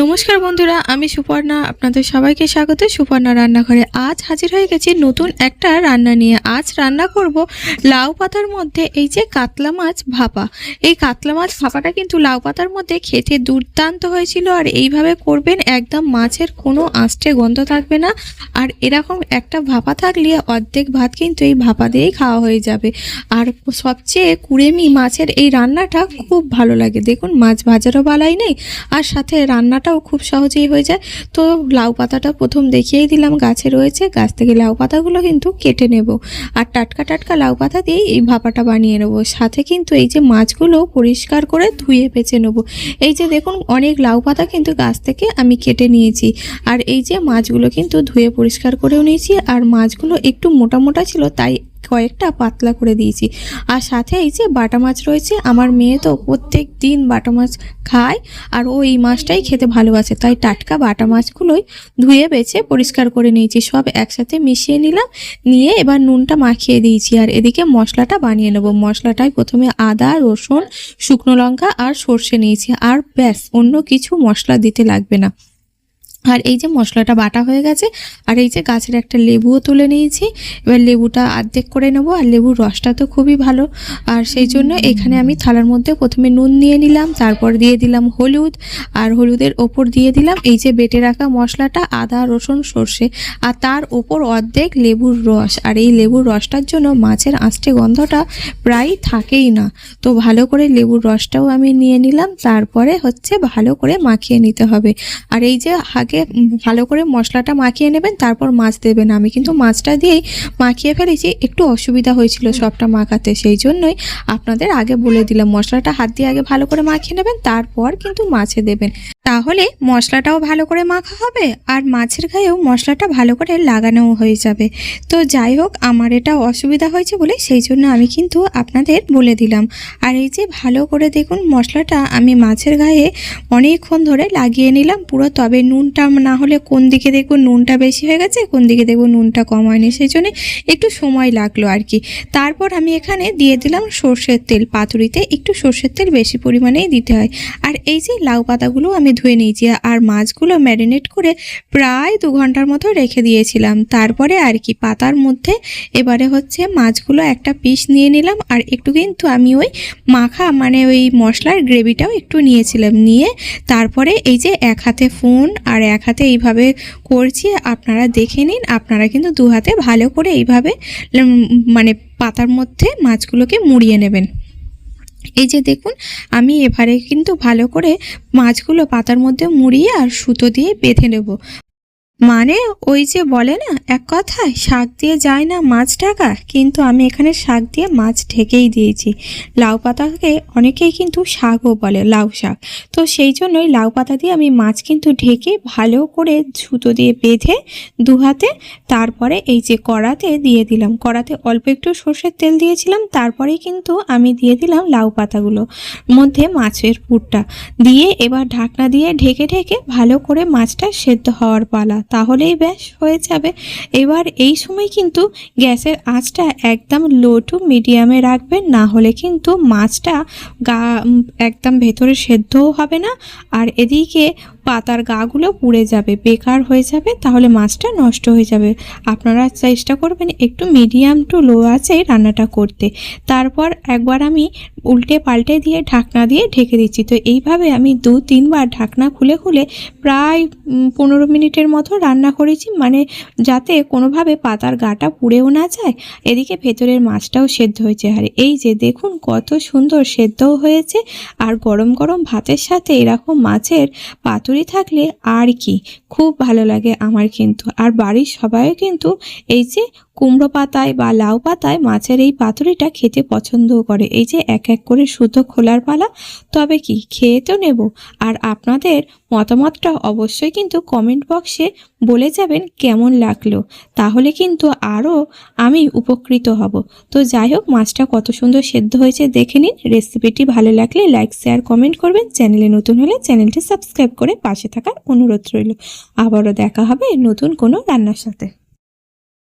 নমস্কার বন্ধুরা, আমি সুপর্ণা, আপনাদের সবাইকে স্বাগত। সুপর্ণা রান্নাঘরে আজ হাজির হয়ে গেছি নতুন একটা রান্না নিয়ে। আজ রান্না করব লাউ পাতার মধ্যে এই যে কাতলা মাছ ভাপা। এই কাতলা মাছ ভাপাটা কিন্তু লাউ পাতার মধ্যে খেতে দুর্দান্ত হয়েছিল আর এইভাবে করবেন একদম মাছের কোনো আঁচটে গন্ধ থাকবে না। আর এরকম একটা ভাপা থাকলে অর্ধেক ভাত কিন্তু এই ভাপা দিয়েই খাওয়া হয়ে যাবে। আর সবচেয়ে কুড়েমি মাছের এই রান্নাটা খুব ভালো লাগে। দেখুন, মাছ ভাজারও বালাই নেই। আর সাথে রান্নাটাও খুব সহজেই হয়ে যায়। তো লাউ পাতাটা প্রথম দেখিয়েই দিলাম, গাছে রয়েছে। গাছ থেকে লাউ পাতাগুলো কিন্তু কেটে নেব। আর টাটকা টাটকা লাউ পাতা দিয়ে এই ভাপাটা বানিয়ে নেব। সাথে কিন্তু এই যে মাছগুলো পরিষ্কার করে ধুয়ে বেছে নেব। এই যে দেখুন, অনেক লাউ পাতা কিন্তু গাছ থেকে আমি কেটে নিয়েছি। আর এই যে মাছগুলো কিন্তু ধুয়ে পরিষ্কার করেও নিয়েছি। আর মাছগুলো একটু মোটা মোটা ছিল, তাই কয়েকটা পাতলা করে দিয়েছি। আর সাথে এই যে বাটা মাছ রয়েছে, আমার মেয়ে তো প্রত্যেক দিন বাটা মাছ খায়, আর ও এই মাছটাই খেতে ভালোবাসে। তাই টাটকা বাটা মাছগুলোই ধুয়ে বেছে পরিষ্কার করে নিয়েছি। সব একসাথে মিশিয়ে নিলাম, নিয়ে এবার নুনটা মাখিয়ে দিয়েছি। আর এদিকে মশলাটা বানিয়ে নেব। মশলাটায় প্রথমে আদা, রসুন, শুকনো লঙ্কা আর সর্ষে নিয়েছি। আর ব্যাস, অন্য কিছু মশলা দিতে লাগবে না। আর এই যে মশলাটা বাটা হয়ে গেছে আর এই যে গাছের একটা লেবুও তুলে নিয়েছি। এবার লেবুটা আর্ধেক করে নেব আর লেবুর রসটা তো খুবই ভালো। আর সেই জন্য এখানে আমি থালার মধ্যে প্রথমে নুন নিয়ে নিলাম তারপর দিয়ে দিলাম হলুদ আর হলুদের ওপর দিয়ে দিলাম এই যে বেটে রাখা মশলাটা আদা রসুন সর্ষে আর তার ওপর অর্ধেক লেবুর রস। আর এই লেবুর রসটার জন্য মাছের আঁচটে গন্ধটা প্রায় থাকেই না। তো ভালো করে লেবুর রসটাও আমি নিয়ে নিলাম তারপরে হচ্ছে ভালো করে মাখিয়ে নিতে হবে। আর এই যে আগে ভালো করে মশলাটা মাখিয়ে নেবেন তারপর মাছ দেবেন। আমি কিন্তু মাছটা দিয়েই মাখিয়ে ফেলেছি একটু অসুবিধা হয়েছিল সবটা মাখাতে সেই জন্যই আপনাদের আগে বলে দিলাম মশলাটা হাত দিয়ে আগে ভালো করে মাখিয়ে নেবেন তারপর কিন্তু মাছে দেবেন। তাহলে মশলাটাও ভালো করে মাখা হবে আর মাছের গায়েও মশলাটা ভালো করে লাগানোও হয়ে যাবে। তো যাই হোক আমার এটা অসুবিধা হয়েছে বলে সেই জন্য আমি কিন্তু আপনাদের বলে দিলাম। আর এই যে ভালো করে দেখুন মশলাটা আমি মাছের গায়ে অনেকক্ষণ ধরে লাগিয়ে নিলাম পুরো তবে নুনটা না হলে কোন দিকে দেখব নুনটা বেশি হয়ে গেছে, কোন দিকে দেখব নুনটা কম হয়নি, সেই জন্যে একটু সময় লাগল আর কি। তারপর আমি এখানে দিয়ে দিলাম সর্ষের তেল, পাতুরিতে একটু সর্ষের তেল বেশি পরিমাণেই দিতে হয়। আর এই যে লাউ পাতাগুলো আমি ধুয়ে নিয়েছি, আর মাছগুলো ম্যারিনেট করে প্রায় দু ঘণ্টার মতো রেখে দিয়েছিলাম। তারপরে আর কি পাতার মধ্যে এবারে হচ্ছে মাছগুলো একটা পিস নিয়ে নিলাম, আর একটু কিন্তু আমি ওই মাখা মানে ওই মশলার গ্রেভিটাও একটু নিয়েছিলাম, নিয়ে তারপরে এই যে এক হাতে ফোন আর এক হাতে এইভাবে করছি, আপনারা দেখে নিন, আপনারা কিন্তু দু হাতে ভালো করে এইভাবে মানে পাতার মধ্যে মাছগুলোকে মুড়িয়ে নেবেন। এই যে দেখুন, আমি এবারে কিন্তু ভালো করে মাছগুলো পাতার মধ্যে মুড়িয়ে আর সুতো দিয়ে বেঁধে নেব। মানে ওই যে বলে না, এক কথায়, শাক দিয়ে যায় না মাছ ঢাকা, কিন্তু আমি এখানে শাক দিয়ে মাছ ঢেকেই দিয়েছি। লাউ পাতাকে অনেকেই কিন্তু শাকও বলে, লাউ শাক। তো সেই জন্যই লাউ পাতা দিয়ে আমি মাছ কিন্তু ঢেকে ভালো করে সুতো দিয়ে বেঁধে দু হাতে, তারপরে এই যে কড়াতে দিয়ে দিলাম। কড়াতে অল্প একটু সর্ষের তেল দিয়েছিলাম, তারপরেই কিন্তু আমি দিয়ে দিলাম লাউ পাতাগুলো, মধ্যে মাছের পুরটা। দিয়ে এবার ঢাকনা দিয়ে ঢেকে ঢেকে ভালো করে মাছটা সেদ্ধ হওয়ার পালা। তাহলেই ব্যাস হয়ে যাবে। এবার এই সময় কিন্তু গ্যাসের আঁচটা একদম লো টু মিডিয়ামে রাখবেন, না হলে কিন্তু মাছটা গা, একদম ভেতরে সেদ্ধও হবে না। আর এদিকে পাতার গাগুলো পুড়ে যাবে, বেকার হয়ে যাবে, তাহলে মাছটা নষ্ট হয়ে যাবে। আপনারা চেষ্টা করবেন একটু মিডিয়াম টু লো আছে রান্নাটা করতে। তারপর একবার আমি উল্টে পাল্টে দিয়ে ঢাকনা দিয়ে ঢেকে দিচ্ছি। তো এইভাবে আমি দু, তিনবার ঢাকনা খুলে খুলে প্রায় পনেরো মিনিটের মতো রান্না করেছি। মানে যাতে কোনোভাবে পাতার গাটা পুড়েও না যায়, এদিকে ভেতরের মাছটাও সেদ্ধ হয়েছে। আর এই যে দেখুন কত সুন্দর সেদ্ধও হয়েছে। আর গরম গরম ভাতের সাথে এরকম মাছের পাতুরি থাকলে আর কি? খুব ভালো লাগে আমার কিন্তু। আর বাড়ির সবাইও কিন্তু এই যে কুমড়ো পাতায় বা লাউ পাতায় মাছের এই পাতুরিটা খেতে পছন্দও করে। এই যে এক এক করে সুতো খোলার পালা, তবে কি, খেয়ে তো নেব। আর আপনাদের মতামতটা অবশ্যই কিন্তু কমেন্ট বক্সে বলে যাবেন কেমন লাগল। তাহলে কিন্তু আরও আমি উপকৃত হব। তো যাই হোক, মাছটা কত সুন্দর সেদ্ধ হয়েছে দেখে নিন। রেসিপিটি ভালো লাগলে লাইক, শেয়ার, কমেন্ট করবেন। চ্যানেলে নতুন হলে চ্যানেলটি সাবস্ক্রাইব করে পাশে থাকার অনুরোধ রইল। আবারও দেখা হবে নতুন কোনো রান্নার সাথে।